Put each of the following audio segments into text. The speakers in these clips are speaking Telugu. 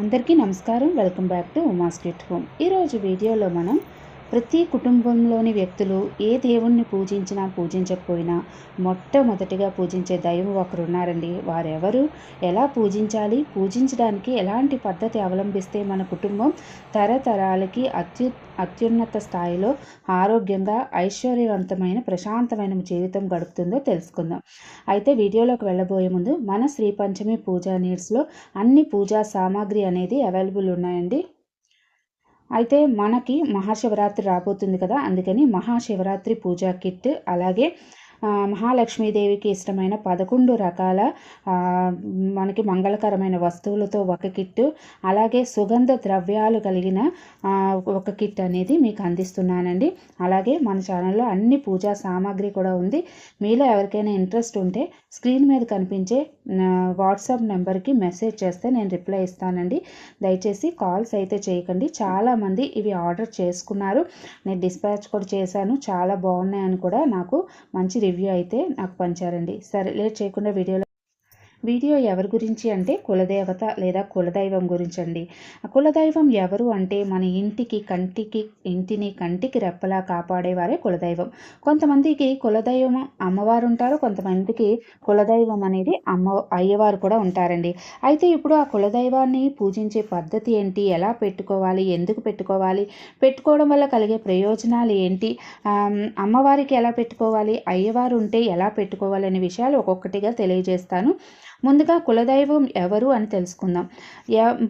అందరికీ నమస్కారం. Welcome back to Uma kit home. ఈరోజు వీడియోలో మనం ప్రతి కుటుంబంలోని వ్యక్తులు ఏ దేవుణ్ణి పూజించినా పూజించకపోయినా మొట్టమొదటిగా పూజించే దైవం ఒకరు ఉన్నారండి. వారెవరు? ఎలా పూజించాలి? పూజించడానికి ఎలాంటి పద్ధతి అవలంబిస్తే మన కుటుంబం తరతరాలకి అత్యు అత్యున్నత స్థాయిలో ఆరోగ్యంగా ఐశ్వర్యవంతమైన ప్రశాంతమైన జీవితం గడుపుతుందో తెలుసుకుందాం. అయితే వీడియోలోకి వెళ్ళబోయే ముందు మన శ్రీ పంచమి పూజా నీడ్స్లో అన్ని పూజా సామాగ్రి అనేది అవైలబుల్ ఉన్నాయండి? అయితే మనకి మహాశివరాత్రి రాబోతుంది కదా అందుకని మహాశివరాత్రి పూజా కిట్ అలాగే మహాలక్ష్మీదేవికి ఇష్టమైన పదకొండు రకాల మనకి మంగళకరమైన వస్తువులతో ఒక కిట్ అలాగే సుగంధ ద్రవ్యాలు కలిగిన ఒక కిట్ అనేది మీకు అందిస్తున్నానండి. అలాగే మన ఛానల్లో అన్ని పూజా సామాగ్రి కూడా ఉంది. మీలో ఎవరికైనా ఇంట్రెస్ట్ ఉంటే స్క్రీన్ మీద కనిపించే వాట్సాప్ నెంబర్కి మెసేజ్ చేస్తే నేను రిప్లై ఇస్తానండి. దయచేసి కాల్స్ అయితే చేయకండి. చాలామంది ఇవి ఆర్డర్ చేసుకున్నారు. నేను డిస్పాచ్ కూడా చేశాను. చాలా బాగున్నాయని కూడా నాకు మంచి రివ్యూ అయితే నాకు పంచారండి. సరే లేట్ చేయకుండా వీడియోలో వీడియో ఎవరి గురించి అంటే కులదేవత లేదా కులదైవం గురించి అండి ఆ కులదైవం ఎవరు అంటే మన ఇంటికి కంటికి ఇంటిని కంటికి రెప్పలా కాపాడేవారే కులదైవం. కొంతమందికి కులదైవం అమ్మవారు ఉంటారు కొంతమందికి కులదైవం అనేది అమ్మ అయ్యవారు కూడా ఉంటారండి. అయితే ఇప్పుడు ఆ కులదైవాన్ని పూజించే పద్ధతి ఏంటి? ఎలా పెట్టుకోవాలి? ఎందుకు పెట్టుకోవాలి? పెట్టుకోవడం వల్ల కలిగే ప్రయోజనాలు ఏంటి? అమ్మవారికి ఎలా పెట్టుకోవాలి? అయ్యవారు ఉంటే ఎలా పెట్టుకోవాలి అనే విషయాలు ఒక్కొక్కటిగా తెలియజేస్తాను. ముందుగా కులదైవం ఎవరు అని తెలుసుకుందాం.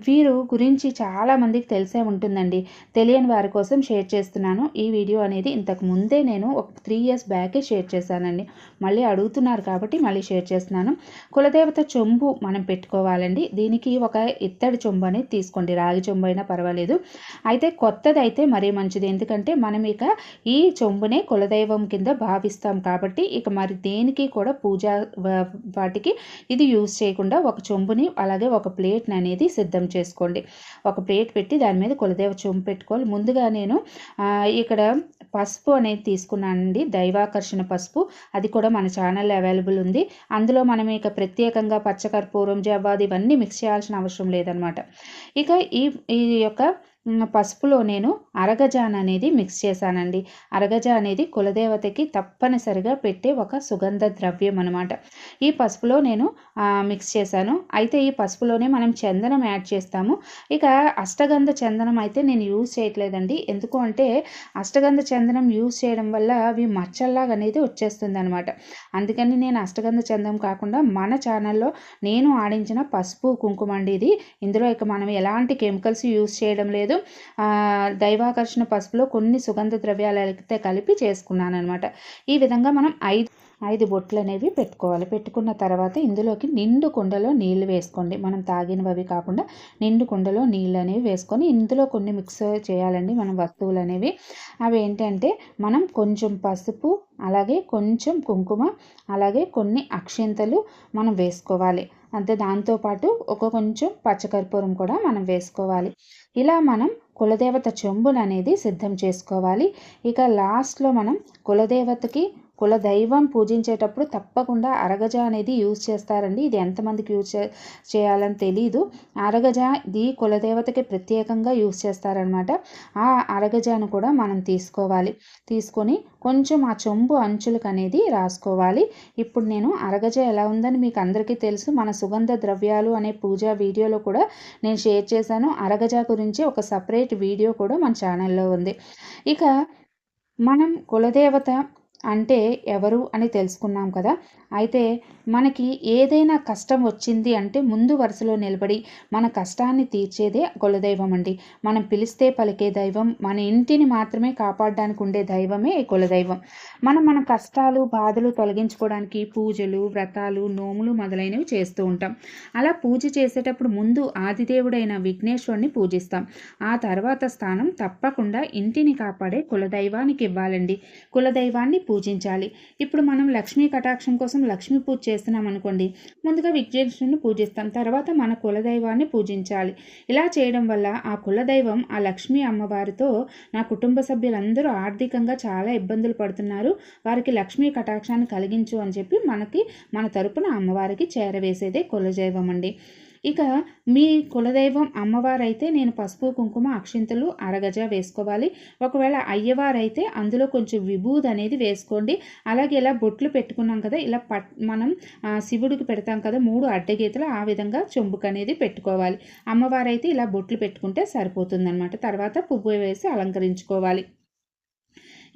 వీరు గురించి చాలా మందికి తెలిసే ఉంటుందండి. తెలియని వారి కోసం షేర్ చేస్తున్నాను. ఈ వీడియో అనేది ఇంతకు ముందే నేను ఒక త్రీ ఇయర్స్ బ్యాకే షేర్ చేశానండి. మళ్ళీ అడుగుతున్నారు కాబట్టి మళ్ళీ షేర్ చేస్తున్నాను. కులదేవత చెంబు మనం పెట్టుకోవాలండి. దీనికి ఒక ఇత్తడి చెంబు అనేది తీసుకోండి. రాగి చెంబు అయినా పర్వాలేదు. అయితే కొత్తది అయితే మరీ మంచిది. ఎందుకంటే మనం ఇక ఈ చెంబునే కులదైవం కింద భావిస్తాం కాబట్టి ఇక మరి దేనికి కూడా పూజ వాటికి ఇది యూజ్ చేయకుండా ఒక చెంబుని అలాగే ఒక ప్లేట్ని అనేది సిద్ధం చేసుకోండి. ఒక ప్లేట్ పెట్టి దాని మీద కులదేవ చెంబు పెట్టుకోవాలి. ముందుగా నేను ఇక్కడ పసుపు అనేది తీసుకున్నానండి. దైవాకర్షణ పసుపు. అది కూడా మన ఛానల్లో అవైలబుల్ ఉంది. అందులో మనం ఇక ప్రత్యేకంగా పచ్చకర్పూరం జవాది ఇవన్నీ మిక్స్ చేయాల్సిన అవసరం లేదనమాట ఇక ఈ ఈ యొక్క పసుపులో నేను అరగజాన్ అనేది మిక్స్ చేశానండి. అరగజ అనేది కులదేవతకి తప్పనిసరిగా పెట్టే ఒక సుగంధ ద్రవ్యం అనమాట ఈ పసుపులో నేను మిక్స్ చేశాను. అయితే ఈ పసుపులోనే మనం చందనం యాడ్ చేస్తాము. ఇక అష్టగంధ చందనం అయితే నేను యూజ్ చేయట్లేదండి. ఎందుకు అంటే అష్టగంధ చందనం యూజ్ చేయడం వల్ల అవి మచ్చల్లాగా అనేది వచ్చేస్తుంది అనమాట అందుకని నేను అష్టగంధ చందనం కాకుండా మన ఛానల్లో నేను ఆడించిన పసుపు కుంకుమ అండి ఇది. ఇందులో ఇక మనం ఎలాంటి కెమికల్స్ యూజ్ చేయడం లేదు. నేను దైవాకర్షణ పసుపులో కొన్ని సుగంధ ద్రవ్యాలు అయితే కలిపి చేసుకున్నాను అనమాట ఈ విధంగా మనం ఐదు ఐదు బొట్లు అనేవి పెట్టుకోవాలి. పెట్టుకున్న తర్వాత ఇందులోకి నిండు కుండలో నీళ్ళు వేసుకోండి. మనం తాగినవి కాకుండా నిండు కుండలో నీళ్ళు అనేవి వేసుకొని ఇందులో కొన్ని మిక్స్ చేయాలండి. మనం వస్తువులు అనేవి అవి ఏంటంటే మనం కొంచెం పసుపు అలాగే కొంచెం కుంకుమ అలాగే కొన్ని అక్షింతలు మనం వేసుకోవాలి. అంతే దాంతోపాటు ఒక కొంచెం పచ్చకర్పూరం కూడా మనం వేసుకోవాలి. ఇలా మనం కులదేవత చెంబులనేది అనేది సిద్ధం చేసుకోవాలి. ఇక లాస్ట్లో మనం కులదేవతకి కులదైవం పూజించేటప్పుడు తప్పకుండా అరగజ అనేది యూజ్ చేస్తారండి. ఇది ఎంతమందికి యూజ్ చే చేయాలని తెలీదు. అరగజ ఇది కులదేవతకి ప్రత్యేకంగా యూజ్ చేస్తారనమాట. ఆ అరగజాను కూడా మనం తీసుకోవాలి. తీసుకొని కొంచెం ఆ చెంబు అంచులకు అనేది రాసుకోవాలి. ఇప్పుడు నేను అరగజ ఎలా ఉందని మీకు అందరికీ తెలుసు. మన సుగంధ ద్రవ్యాలు అనే పూజా వీడియోలో కూడా నేను షేర్ చేశాను. అరగజ గురించి ఒక సపరేట్ వీడియో కూడా మన ఛానల్లో ఉంది. ఇక మనం కులదేవత అంటే ఎవరు అని తెలుసుకున్నాం కదా. అయితే మనకి ఏదైనా కష్టం వచ్చింది అంటే ముందు వరుసలో నిలబడి మన కష్టాన్ని తీర్చేదే కులదైవం అండి. మనం పిలిస్తే పలికే దైవం మన ఇంటిని మాత్రమే కాపాడడానికి ఉండే దైవమే ఈ కులదైవం. మనం మన కష్టాలు బాధలు తొలగించుకోవడానికి పూజలు వ్రతాలు నోములు మొదలైనవి చేస్తూ ఉంటాం. అలా పూజ చేసేటప్పుడు ముందు ఆదిదేవుడైన విఘ్నేశ్వరుని పూజిస్తాం. ఆ తర్వాత స్థానం తప్పకుండా ఇంటిని కాపాడే కులదైవానికి ఇవ్వాలండి. కులదైవాన్ని పూజించాలి. ఇప్పుడు మనం లక్ష్మీ కటాక్షం కోసం లక్ష్మీ పూజ చేస్తున్నాం అనుకోండి ముందుగా విఘ్నేశ్వరుని పూజిస్తాం. తర్వాత మన కులదైవాన్ని పూజించాలి. ఇలా చేయడం వల్ల ఆ కులదైవం ఆ లక్ష్మీ అమ్మవారితో నా కుటుంబ సభ్యులందరూ ఆర్థికంగా చాలా ఇబ్బందులు పడుతున్నారు. వారికి లక్ష్మీ కటాక్షాన్ని కలిగించు అని చెప్పి మనకి మన తరపున అమ్మవారికి చేరవేసేదే కులదైవం అండి. ఇక మీ కులదైవం అమ్మవారైతే నేను పసుపు కుంకుమ అక్షింతలు అరగజ వేసుకోవాలి. ఒకవేళ అయ్యవారైతే అందులో కొంచెం విభూది అనేది వేసుకోండి. అలాగే ఇలా బొట్లు పెట్టుకున్నాం కదా ఇలా పట్ మనం శివుడికి పెడతాం కదా మూడు అడ్డగీతలు ఆ విధంగా చెంబుకు అనేది పెట్టుకోవాలి. అమ్మవారైతే ఇలా బొట్లు పెట్టుకుంటే సరిపోతుందన్నమాట. తర్వాత పువ్వు వేసి అలంకరించుకోవాలి.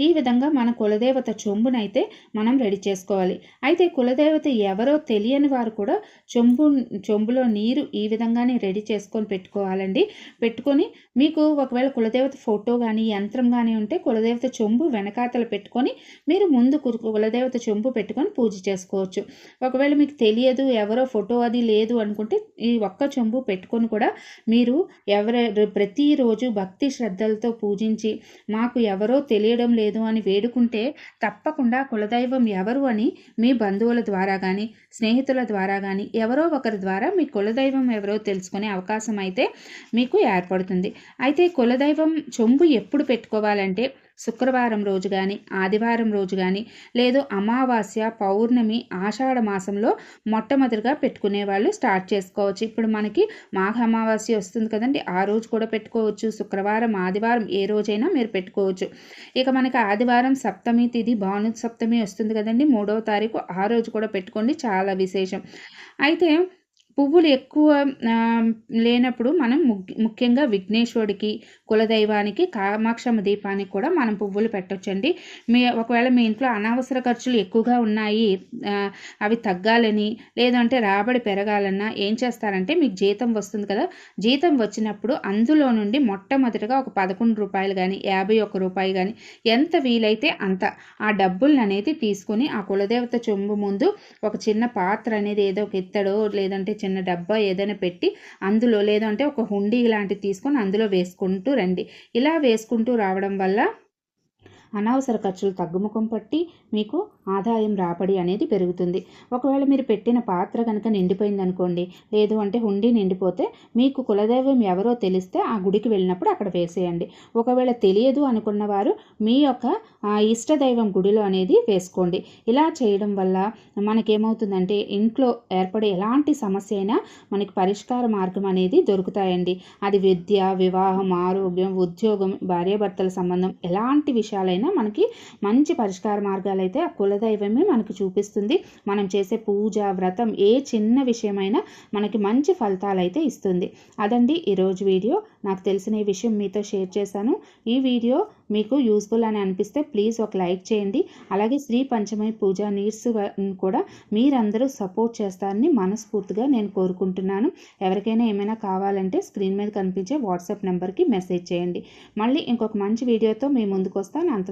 ఈ విధంగా మన కులదేవత చెంబునైతే మనం రెడీ చేసుకోవాలి. అయితే కులదేవత ఎవరో తెలియని వారు కూడా చెంబు చెంబులో నీరు ఈ విధంగానే రెడీ చేసుకొని పెట్టుకోవాలండి. పెట్టుకొని మీకు ఒకవేళ కులదేవత ఫోటో కానీ యంత్రం కానీ ఉంటే కులదేవత చెంబు వెనకాతలు పెట్టుకొని మీరు ముందు కు- కులదేవత చెంబు పెట్టుకొని పూజ చేసుకోవచ్చు. ఒకవేళ మీకు తెలియదు ఎవరో ఫోటో అది లేదు అనుకుంటే ఈ ఒక్క చెంబు పెట్టుకొని కూడా మీరు ఎవరు ప్రతిరోజు భక్తి శ్రద్ధలతో పూజించి మాకు ఎవరో తెలియడం లేదు అని వేడుకుంటే తప్పకుండా కులదైవం ఎవరు అని మీ బంధువుల ద్వారా కానీ స్నేహితుల ద్వారా కానీ ఎవరో ఒకరి ద్వారా మీ కులదైవం ఎవరో తెలుసుకునే అవకాశం అయితే మీకు ఏర్పడుతుంది. అయితే కులదైవం చెంబు ఎప్పుడు పెట్టుకోవాలంటే శుక్రవారం రోజు కానీ ఆదివారం రోజు కానీ లేదు అమావాస్య పౌర్ణమి ఆషాఢ మాసంలో మొట్టమొదటిగా పెట్టుకునే వాళ్ళు స్టార్ట్ చేసుకోవచ్చు. ఇప్పుడు మనకి మాఘ అమావాస్య వస్తుంది కదండి ఆ రోజు కూడా పెట్టుకోవచ్చు. శుక్రవారం ఆదివారం ఏ రోజైనా మీరు పెట్టుకోవచ్చు. ఇక మనకి ఆదివారం సప్తమి తిథి భాను సప్తమి వస్తుంది కదండి మూడవ తారీఖు ఆ రోజు కూడా పెట్టుకోండి చాలా విశేషం. అయితే పువ్వులు ఎక్కువ లేనప్పుడు మనం ముగ్- ముఖ్యంగా విఘ్నేశ్వరుడికి కులదైవానికి కామాక్షమ్మ దీపానికి కూడా మనం పువ్వులు పెట్టొచ్చండి. మీ ఒకవేళ మీ ఇంట్లో అనవసర ఖర్చులు ఎక్కువగా ఉన్నాయి అవి తగ్గాలని లేదంటే రాబడి పెరగాలన్నా ఏం చేస్తారంటే మీకు జీతం వస్తుంది కదా జీతం వచ్చినప్పుడు అందులో నుండి మొట్టమొదటిగా ఒక పదకొండు రూపాయలు కానీ యాభై ఒక్క రూపాయి కానీ ఎంత వీలైతే అంత ఆ డబ్బులను అనేది తీసుకొని ఆ కులదేవత చెంబు ముందు ఒక చిన్న పాత్ర అనేది ఏదో ఒక ఇత్తడో లేదంటే చిన్న డబ్బా ఏదైనా పెట్టి అందులో లేదంటే ఒక హుండీ లాంటివి తీసుకొని అందులో వేసుకుంటూ రండి. ఇలా వేసుకుంటూ రావడం వల్ల అనవసర ఖర్చులు తగ్గుముఖం పట్టి మీకు ఆదాయం రాబడి అనేది పెరుగుతుంది. ఒకవేళ మీరు పెట్టిన పాత్ర కనుక నిండిపోయింది అనుకోండి లేదు అంటే హుండీ నిండిపోతే మీకు కులదైవం ఎవరో తెలిస్తే ఆ గుడికి వెళ్ళినప్పుడు అక్కడ వేసేయండి. ఒకవేళ తెలియదు అనుకున్న వారు మీ యొక్క ఇష్టదైవం గుడిలో అనేది వేసుకోండి. ఇలా చేయడం వల్ల మనకేమవుతుందంటే ఇంట్లో ఏర్పడే ఎలాంటి సమస్య అయినా మనకి పరిష్కార మార్గం అనేది దొరుకుతాయండి. అది విద్య వివాహం ఆరోగ్యం ఉద్యోగం భార్యాభర్తల సంబంధం ఎలాంటి విషయాలైనా మనకి మంచి పరిష్కార మార్గాలు అయితే ఆ కులదైవమే మనకి చూపిస్తుంది. మనం చేసే పూజ వ్రతం ఏ చిన్న విషయమైనా మనకి మంచి ఫలితాలు అయితే ఇస్తుంది. అదండి ఈరోజు వీడియో. నాకు తెలిసిన ఈ విషయం మీతో షేర్ చేశాను. ఈ వీడియో మీకు యూస్ఫుల్ అని అనిపిస్తే ప్లీజ్ ఒక లైక్ చేయండి. అలాగే శ్రీ పంచమి పూజ నీడ్స్ కూడా మీరందరూ సపోర్ట్ చేస్తారని మనస్ఫూర్తిగా నేను కోరుకుంటున్నాను. ఎవరికైనా ఏమైనా కావాలంటే స్క్రీన్ మీద కనిపించే వాట్సాప్ నెంబర్కి మెసేజ్ చేయండి. మళ్ళీ ఇంకొక మంచి వీడియోతో మీ ముందుకు వస్తాను. అంతవరకు